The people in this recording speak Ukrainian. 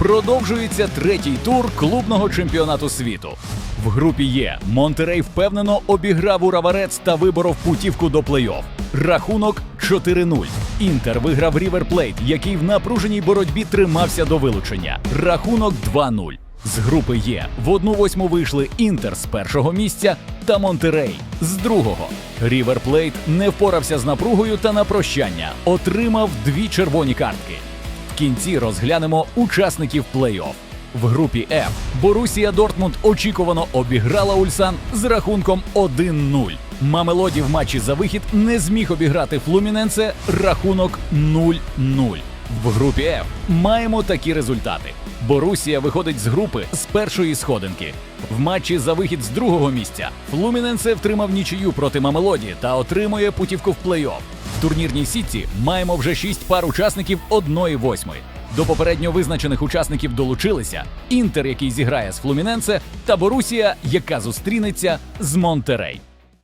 Продовжується третій тур клубного чемпіонату світу. В групі Є Монтерей впевнено обіграв Ураварец та виборов путівку до плей-офф. Рахунок 4-0. Інтер виграв Рівер Плейт, який в напруженій боротьбі тримався до вилучення. Рахунок 2-0. З групи Є в одну восьму вийшли Інтер з першого місця та Монтерей з другого. Рівер Плейт не впорався з напругою та на прощання отримав дві червоні картки. Кінці розглянемо учасників плей-офф. В групі F Борусія Дортмунд очікувано обіграла Ульсан з рахунком 1-0. Мамелоді в матчі за вихід не зміг обіграти Флуміненце рахунок 0-0. В групі F маємо такі результати. Борусія виходить з групи з першої сходинки. В матчі за вихід з другого місця Флуміненсе втримав нічию проти Мамелоді та отримує путівку в плей-офф. В турнірній сітці маємо вже шість пар учасників 1-8. До попередньо визначених учасників долучилися Інтер, який зіграє з Флуміненсе, та Борусія, яка зустрінеться з Монтерей.